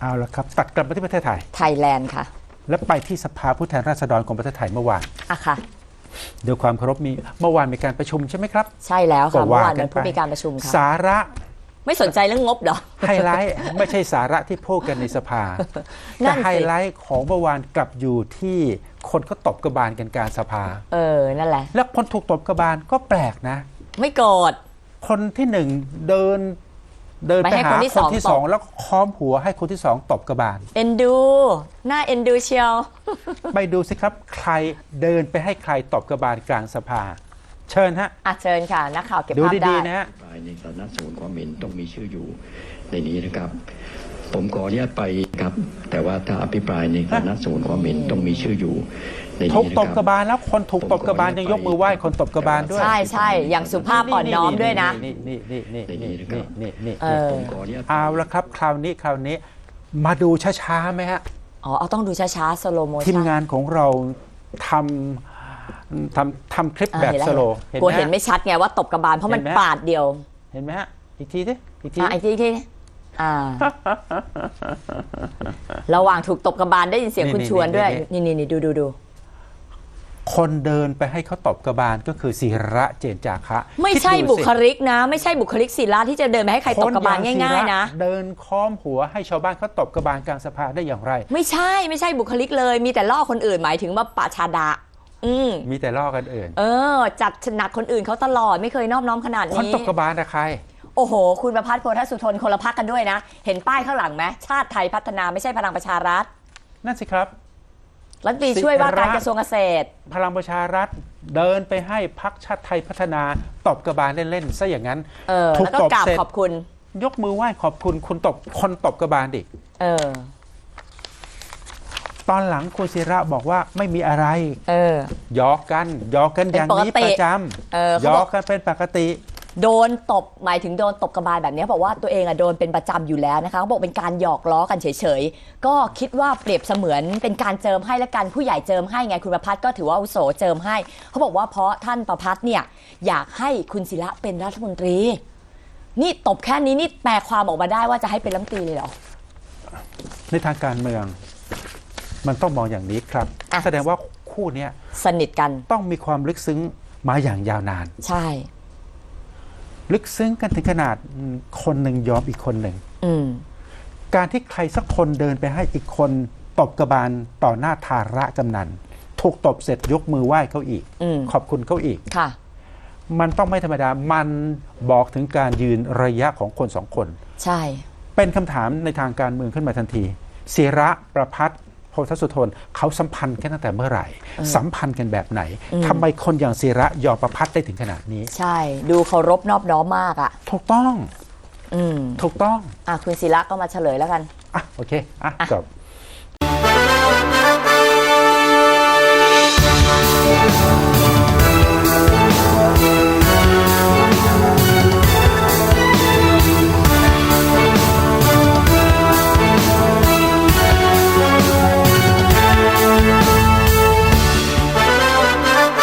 เอาละครับ ตัดกลับมาที่ประเทศไทย ไทยแลนด์ค่ะ แล้วไปที่สภาผู้แทนราษฎรของประเทศไทยเมื่อวานอะค่ะ ด้วยความเคารพมีเมื่อวานมีการประชุมใช่ไหมครับ ใช่แล้วค่ะก็เมื่อว่าวานกัวันนไปผู้มีการประชุมค่ะสาระไม่สนใจเรื่องงบเหรอไฮไลท์ไม่ใช่สาระที่พูดกันในสภานั่แต่นสิไฮไลท์ของเมื่อวานกลับอยู่ที่คนก็ตบกระบาลกันกลารสภา เออนั่นแหละ แล้วคนถูกตบกระบาลก็แปลกนะ ไม่โกรธคนที่หนึ่งเดิน เดินไปไปให้หาคนที่คสนองที่ตบสองแล้วค้อมหัวให้คนที่สองตบกระบาล เอ็นดูหน้าเอ็นดูเชียว ไปดูสิครับใครเดินไปให้ใครตบกระบาลกลางสภา เชิญฮะ อะเชิญค่ะ นักข่าวเก็บดูภาพได้ ดีๆนะฮะรายในฐานะศูนย์ความเห็นต้องมีชื่ออยู่ในนี้นะครับ ผมขออนุญาตไปครับ แต่ว่าถ้าอภิปรายในฐานะศูนย์ความเห็นต้องมีชื่ออยู่ในถูนี้กนะตบคกรัระบาลแล้วคนถูกตบกระบาลยังยกมือไหว้คนตบกระบาลด้วย ใช่ใช่อย่างสุภาพอ่อนน้อมด้วยนะนี่นี่นี่นี่นี่นี่นี่นี่เออผมขออนุญาตเอาละครับ คราวนี้คราวนี้ มาดูช้าๆไหมฮะอ๋อเอาต้องดูช้าๆสโลโมทีมชั่นงานของเราทำทำทำคลิปแบบสโลว์กลัวเห็นไหมไม่ชัดไงว่าตบกระบาลเพราะมันเห็นไหมปาดเดียว เห็นไหมฮะอีกทีสิอีกทีอะอีกทีอีกทีอ่า ระหว่างถูกตบกระบาลได้ยินเสียงคุณชวนด้วย นี่นี่นี่ดูดูดูคนเดินไปให้เขาตบกระบาลก็คือศิระเจนจาคะ ไม่ใช่คิดดูบุสิคลิกนะ ไม่ใช่บุคลิกศิลาที่จะเดินไปให้ใครตบกระบาลคนอง่ายศิๆนะ เดินค้อมหัวให้ชาวบ้านเขาตบกระบาลกลางสภาได้อย่างไร ไม่ใช่ไม่ใช่บุคลิกเลย มีแต่ล่อคนอื่นหมายถึงว่าปะชาดาอืมมีแต่ล่อกันเอื่น เออ จัดหนักคนอื่นเขาตลอดไม่เคยนอบน้อมขนาดคนนี้ตบกระบาลนะใคร โอ้โห คุณประพัฒน์โพธสุทนคนละพักกันด้วยนะ เห็นป้ายข้างหลังไหมชาติไทยพัฒนาไม่ใช่พลังประชารัฐ นั่นสิครับ รัฐมนตรีช่วยว่าการกระทรวงเกษตร พลังประชารัฐเดินไปให้พักชาติไทยพัฒนาตบกระบาลเล่นๆซะอย่างนั้นเออถูกแล้วก็ตบกราบเสร็จขอบคุณ ยกมือไหว้ขอบคุณคุณตบคนตบกระบาลดิเออ ตอนหลังคุณศิระบอกว่าไม่มีอะไรเออ หยอกกันหยอกกันอย่างนี้เป็นปกติประจเออำหเขายบออกกกันเป็นปกติ โดนตบหมายถึงโดนตบกระบาลแบบนี้บอกว่าตัวเองอะโดนเป็นประจำอยู่แล้วนะคะเขาบอกเป็นการหยอกล้อกันเฉยๆ ก็คิดว่าเปรียบเสมือนเป็นการเจิมให้และกันผู้ใหญ่เจิมให้ไงคุณประพัฒน์ก็ถือว่าอาวุโสเจิมให้ เขาบอกว่าเพราะท่านประพัฒน์เนี่ยอยากให้คุณศิระเป็นรัฐมนตรี นี่ตบแค่นี้นี่แปลความออกมาได้ว่าจะให้เป็นรัฐมนตรีเลยเหรอ ในทางการเมือง มันต้องมองอย่างนี้ครับ อะ แสดงว่าคู่เนี้ยสนิทกันต้องมีความลึกซึ้งมาอย่างยาวนาน ใช่ ลึกซึ้งกันถึงขนาดอืมคนหนึ่งยอมอีกคนหนึ่งอืมการที่ใครสักคนเดินไปให้อีกคนตบกระบาลต่อหน้าทาระกำนันถูกตบเสร็จยกมือไหว้เขาอีกอืมขอบคุณเขาอีกค่ะ มันต้องไม่ธรรมดา มันบอกถึงการยืนระยะของคนสองคน ใช่ เป็นคำถามในทางการเมืองขึ้นมาทันทีศิระประพัฒน์ โพธสุทนเขาสัมพันธ์กันตั้งแต่เมื่อไหร่ สัมพันธ์กันแบบไหนทำไมคนอย่างศิระยอมประพัฒน์ได้ถึงขนาดนี้ ใช่ ดูเคารพนอบน้อมมากอะ ถูกต้อง อืมถูกต้อง อะคุณศิระก็มาเฉลยแล้วกัน อะ โอเค อะอะจบ